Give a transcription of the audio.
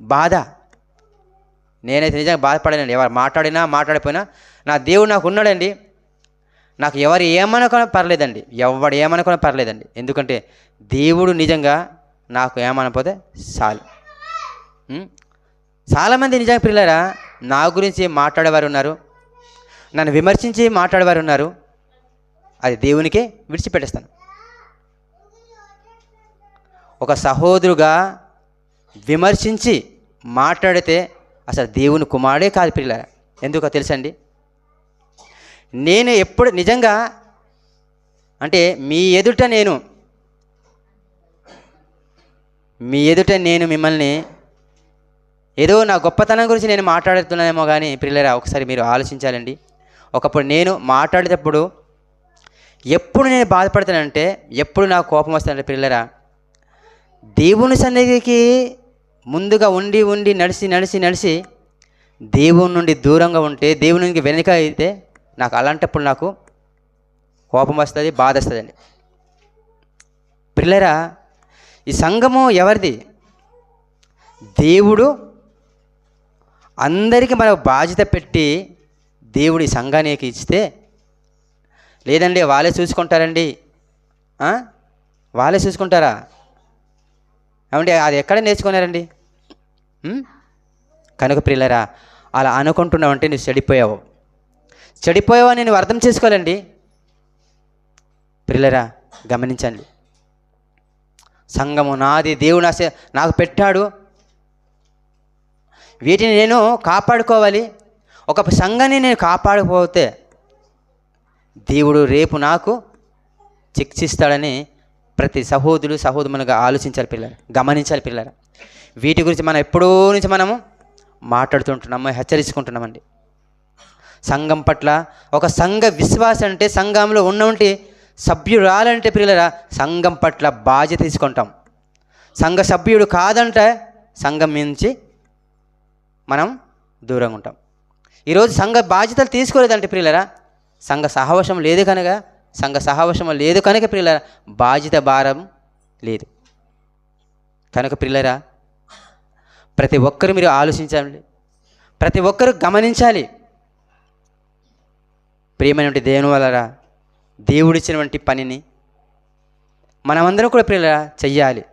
బాధ. నేనైతే నిజంగా బాధపడలేను ఎవరు మాట్లాడినా మాట్లాడిపోయినా నా దేవుడు నాకు ఉన్నాడండి. నాకు ఎవరు ఏమనుకున్నా పర్లేదండి. ఎవడు ఏమనుకున్నా పర్లేదండి. ఎందుకంటే దేవుడు నిజంగా నాకు ఏమనకపోతే చాలు. చాలామంది నిజంగా పిల్లరా నా గురించి మాట్లాడేవారు ఉన్నారు. నన్ను విమర్శించి మాట్లాడేవారు ఉన్నారు. అది దేవునికే విడిచిపెట్టేస్తాను. ఒక సహోదరుగా విమర్శించి మాట్లాడితే అసలు దేవుని కుమారుడే కాదు పిల్ల ఎందుకో తెలుసండి? నేను ఎప్పుడు నిజంగా అంటే మీ ఎదుట నేను మీ ఎదుట నేను మిమ్మల్ని ఏదో నా గొప్పతనం గురించి నేను మాట్లాడుతున్నానేమో కానీ పిల్లరా ఒకసారి మీరు ఆలోచించాలండి. ఒకప్పుడు నేను మాట్లాడేటప్పుడు ఎప్పుడు నేను బాధపడతానంటే ఎప్పుడు నాకు కోపం వస్తానంటే పిల్లరా దేవుని సన్నిధికి ముందుగా ఉండి ఉండి నడిచి నడిచి నడిచి దేవుని నుండి దూరంగా ఉంటే దేవుని నుండి వెనుక అయితే నాకు అలాంటప్పుడు నాకు కోపం వస్తుంది బాధ వస్తుందండి. పిల్లరా ఈ సంఘము ఎవరిది? దేవుడు అందరికీ మనకు బాధ్యత పెట్టి దేవుడి సంఘానికి ఇస్తే లేదండి వాళ్ళే చూసుకుంటారండి. వాళ్ళే చూసుకుంటారా? ఏమంటే అది ఎక్కడ నేర్చుకున్నారండి? కనుక ప్రియులరా అలా అనుకుంటున్నావంటే నువ్వు చెడిపోయావు. చెడిపోయావని నేను అర్థం చేసుకోవాలండి. ప్రియులరా గమనించండి. సంఘము నాది దేవుడు నా నాకు పెట్టాడు. వీటిని నేను కాపాడుకోవాలి. ఒక సంఘాన్ని నేను కాపాడకపోతే దేవుడు రేపు నాకు శిక్షిస్తాడని ప్రతి సహోదరుడు సహోదరులుగా ఆలోచించాలి పిల్లలు గమనించాలి పిల్లలు వీటి గురించి మనం ఎప్పుడో నుంచి మనము మాట్లాడుతుంటున్నాము హెచ్చరించుకుంటున్నామండి. సంఘం పట్ల ఒక సంఘ విశ్వాసం అంటే సంఘంలో ఉన్నవంటి సభ్యురాలంటే పిల్లల సంఘం పట్ల బాధ్యత తీసుకుంటాం. సంఘ సభ్యుడు కాదంటే సంఘం నుంచి మనం దూరంగా ఉంటాం. ఈరోజు సంఘ బాధ్యతలు తీసుకోలేదంటే ప్రియులరా సంఘ సహవశం లేదు కనుక సంఘ సహవశం లేదు కనుక ప్రియులరా బాధ్యత భారం లేదు. కనుక ప్రియులరా ప్రతి ఒక్కరు మీరు ఆలోచించాలి ప్రతి ఒక్కరు గమనించాలి. ప్రియమైనటువంటి దేవుని వలరా దేవుడిచ్చినటువంటి పనిని మనమందరం కూడా ప్రియులరా చెయ్యాలి.